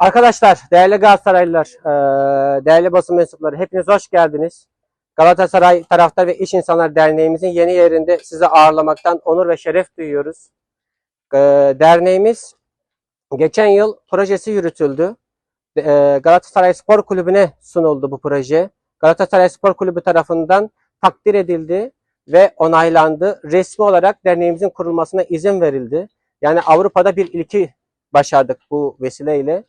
Arkadaşlar, değerli Galatasaraylılar, eee, değerli basın mensupları hepiniz hoş geldiniz. Galatasaray Taraftar ve İş İnsanlar Derneğimizin yeni yerinde sizi ağırlamaktan onur ve şeref duyuyoruz. Eee, Derneğimiz geçen yıl projesi yürütüldü. Eee, Galatasaray Spor Kulübü'ne sunuldu bu proje. Galatasaray Spor Kulübü tarafından takdir edildi ve onaylandı. Resmi olarak derneğimizin kurulmasına izin verildi. Yani Avrupa'da bir ilki başardık bu vesileyle.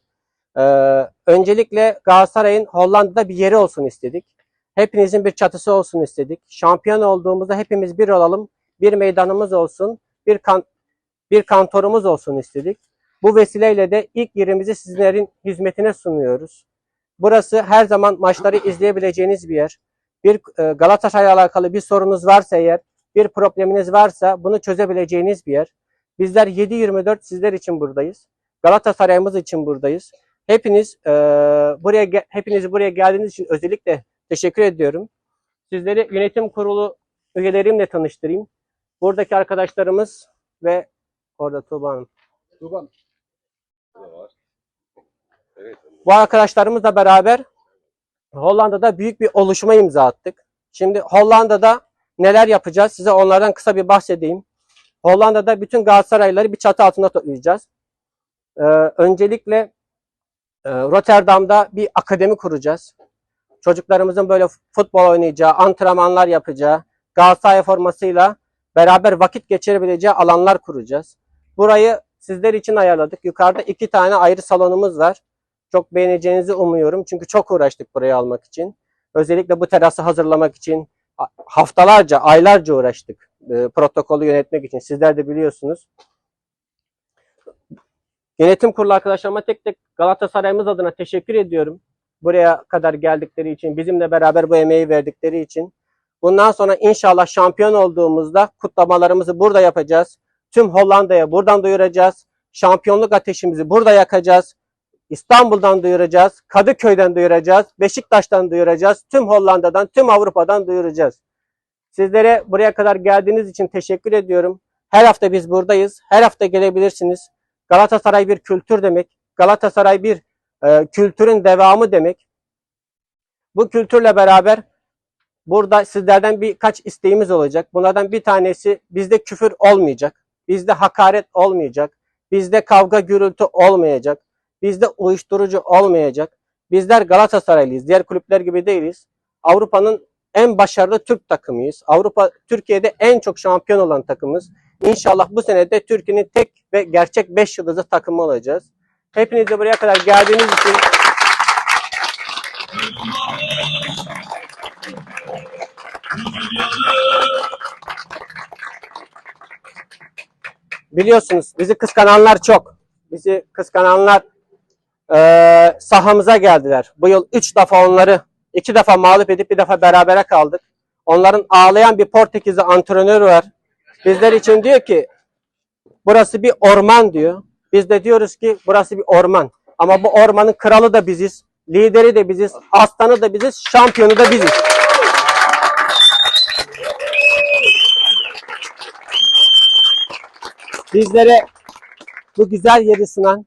Ee, öncelikle Galatasaray'ın Hollanda'da bir yeri olsun istedik. Hepinizin bir çatısı olsun istedik. Şampiyon olduğumuzda hepimiz bir olalım. Bir meydanımız olsun. Bir kan bir kantorumuz olsun istedik. Bu vesileyle de ilk yerimizi sizlerin hizmetine sunuyoruz. Burası her zaman maçları izleyebileceğiniz bir yer. Bir e, Galatasaray alakalı bir sorunuz varsa eğer, bir probleminiz varsa bunu çözebileceğiniz bir yer. Bizler 7-24 sizler için buradayız. Galatasaray'ımız için buradayız. Hepiniz e, buraya hepiniz buraya geldiğiniz için özellikle teşekkür ediyorum. Sizleri yönetim kurulu üyelerimle tanıştırayım. Buradaki arkadaşlarımız ve orada Tuğba Hanım. Duban. Bu arkadaşlarımızla beraber Hollanda'da büyük bir oluşuma imza attık. Şimdi Hollanda'da neler yapacağız? Size onlardan kısa bir bahsedeyim. Hollanda'da bütün Galatasaraylıları bir çatı altında toplayacağız. Ee, öncelikle e, Rotterdam'da bir akademi kuracağız. Çocuklarımızın böyle futbol oynayacağı, antrenmanlar yapacağı, Galatasaray formasıyla beraber vakit geçirebileceği alanlar kuracağız. Burayı sizler için ayarladık. Yukarıda iki tane ayrı salonumuz var. Çok beğeneceğinizi umuyorum. Çünkü çok uğraştık burayı almak için. Özellikle bu terası hazırlamak için haftalarca, aylarca uğraştık. e, protokolü yönetmek için. Sizler de biliyorsunuz. Yönetim kurulu arkadaşlarıma tek tek Galatasaray'ımız adına teşekkür ediyorum. Buraya kadar geldikleri için, bizimle beraber bu emeği verdikleri için. Bundan sonra inşallah şampiyon olduğumuzda kutlamalarımızı burada yapacağız. Tüm Hollanda'ya buradan duyuracağız. Şampiyonluk ateşimizi burada yakacağız. İstanbul'dan duyuracağız, Kadıköy'den duyuracağız, Beşiktaş'tan duyuracağız, tüm Hollanda'dan, tüm Avrupa'dan duyuracağız. Sizlere buraya kadar geldiğiniz için teşekkür ediyorum. Her hafta biz buradayız. Her hafta gelebilirsiniz. Galatasaray bir kültür demek. Galatasaray bir e, kültürün devamı demek. Bu kültürle beraber burada sizlerden birkaç isteğimiz olacak. Bunlardan bir tanesi bizde küfür olmayacak. Bizde hakaret olmayacak. Bizde kavga gürültü olmayacak. Bizde uyuşturucu olmayacak. Bizler Galatasaraylıyız. Diğer kulüpler gibi değiliz. Avrupa'nın en başarılı Türk takımıyız. Avrupa Türkiye'de en çok şampiyon olan takımız. İnşallah bu sene de Türkiye'nin tek ve gerçek 5 yıldızlı takımı olacağız. Hepiniz de buraya kadar geldiğiniz için biliyorsunuz bizi kıskananlar çok. Bizi kıskananlar eee, sahamıza geldiler. Bu yıl 3 defa onları 2 defa mağlup edip bir defa berabere kaldık. Onların ağlayan bir Portekizli antrenör var. Bizler için diyor ki burası bir orman diyor. Biz de diyoruz ki burası bir orman. Ama bu ormanın kralı da biziz. Lideri de biziz. Aslanı da biziz. Şampiyonu da biziz. Bizlere bu güzel yeri sunan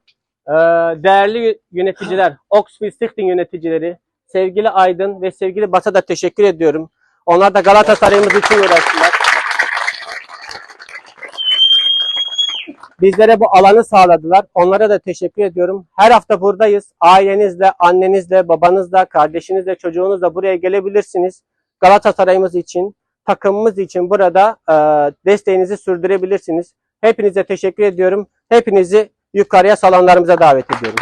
eee, değerli yöneticiler, Oxford Stichting yöneticileri, sevgili Aydın ve sevgili Bat'a da teşekkür ediyorum. Onlar da Galatasaray'ımız için uğraştılar. Bizlere bu alanı sağladılar. Onlara da teşekkür ediyorum. Her hafta buradayız. Ailenizle, annenizle, babanızla, kardeşinizle, çocuğunuzla buraya gelebilirsiniz. Galatasaray'ımız için, takımımız için burada e, desteğinizi sürdürebilirsiniz. Hepinize teşekkür ediyorum. Hepinizi yukarıya salonlarımıza davet ediyorum.